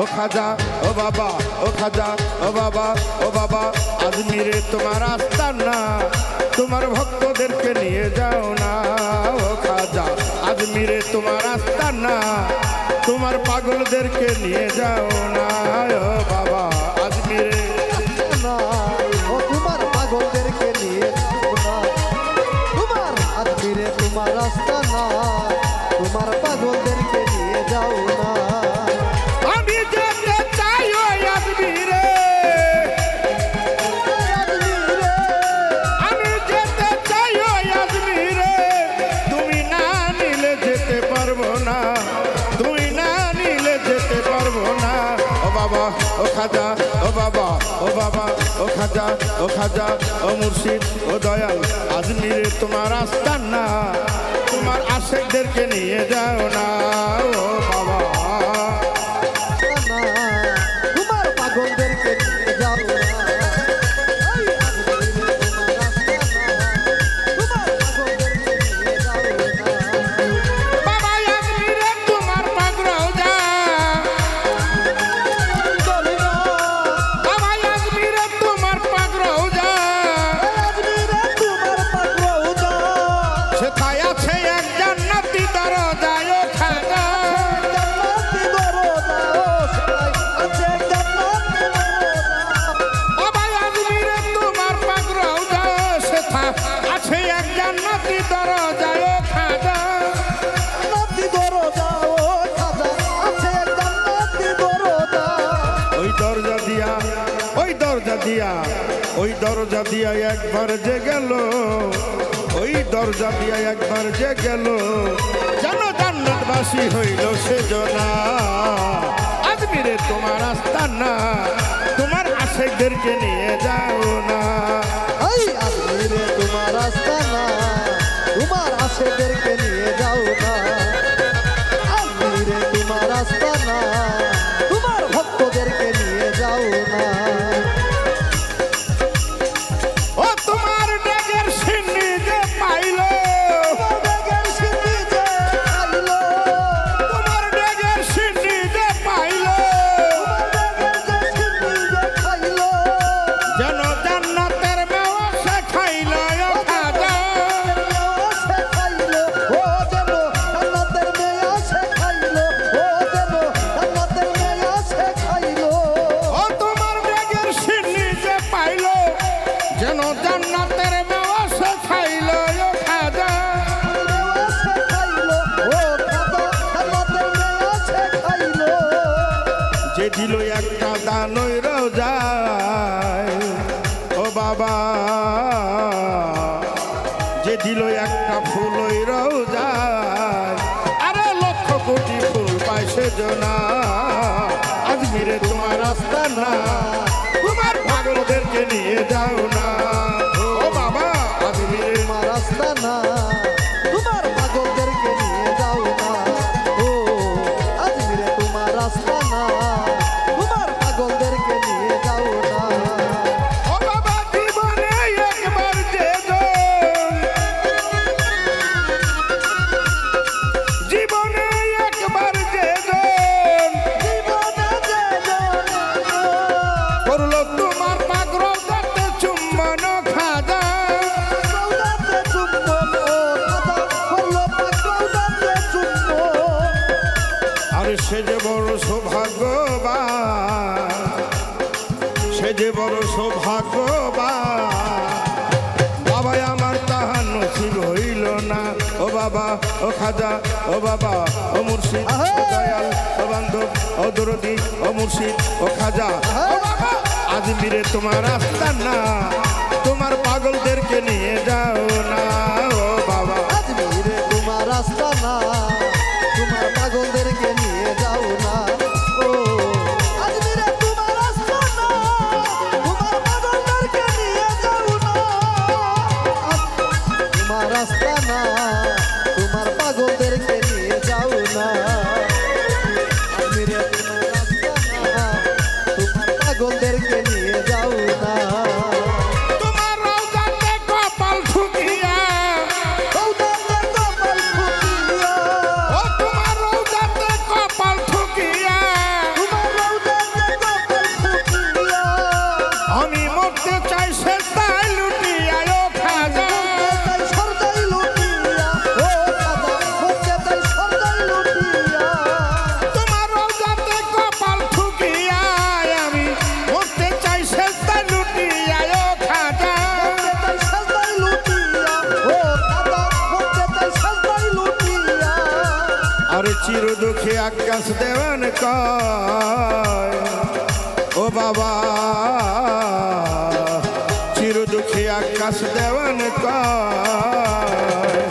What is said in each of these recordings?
ও খাজা, ও বাবা, ও খাজা, ও বাবা ও বাবা, আজমিরে তোমার আস্তান না, তোমার ভক্তদেরকে নিয়ে যাও না, ও খাজা, আজমিরে তোমার আস্তান না, তোমার পাগলদেরকে নিয়ে যাও না, ও বাবা, আজমিরে না তোমার পাগলদেরকে নিয়ে তোমার আজমিরে তোমার রাস্তা না, তোমার খাজা, ও খাজা, ও মুর্শিদ, ও দয়াল, আজ নিরে তোমার আস্তান না। তোমার আশেকদেরকে নিয়ে যাও না, ও বাবা। দরজায় খাজা। দরজা ও খাজা। আছে জান্নাতি দরজা ওই দরজা দিয়া ওই দরজা দিয়া ওই দরজা দিয়া একবার যে গেল। ওই দরজা দিয়া একবার যে গেল। যেন জান্নাতবাসী হইল সেজনা আজমিরে তোমার আস্তান না তোমার আশেকদেরকে নিয়ে যাও না। তোমার বাবা। যে দিল একটা ফুল ওই রোজা আরে লক্ষ কোটি ফুল পায় সেজনা আজমিরে তোমার রাস্তা না তোমার নিয়ে যাও না। সে যে বড় সৌভাগ্যবান, সে যে বড় সৌভাগ্যবান। বাবাই আমার তাহার নসিব হইল না। ও বাবা, ও খাজা, ও বাবা, ও মুর্শিদ, ও বান্ধব, ও দরদি, ও মুর্শিদ, ও খাজা বাবা। আজমিরে তোমার রাস্তা না তোমার পাগলদেরকে নিয়ে যাও। না আকাশ দেওয়ান কয়। ও বাবা, চির দুঃখে আকাশ দেওয়ান কয়।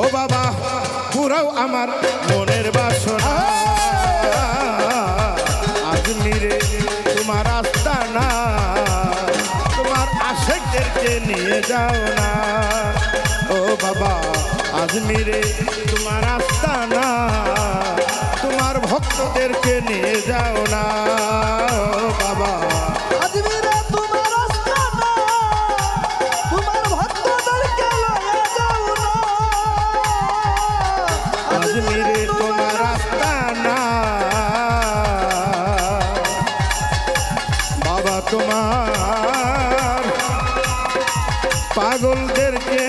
ও বাবা, পুরাও আমার মনের বাসনা। আজ আজমিরে তোমার আস্তানা তোমার আশেকদেরকে নিয়ে যাও না। ও বাবা আজমিরে তোমার আস্তানা তোমার ভক্তদেরকে নিয়ে যাও না বাবা। আজমিরে তোমার না। আস্তানা বাবা তোমার পাগলদেরকে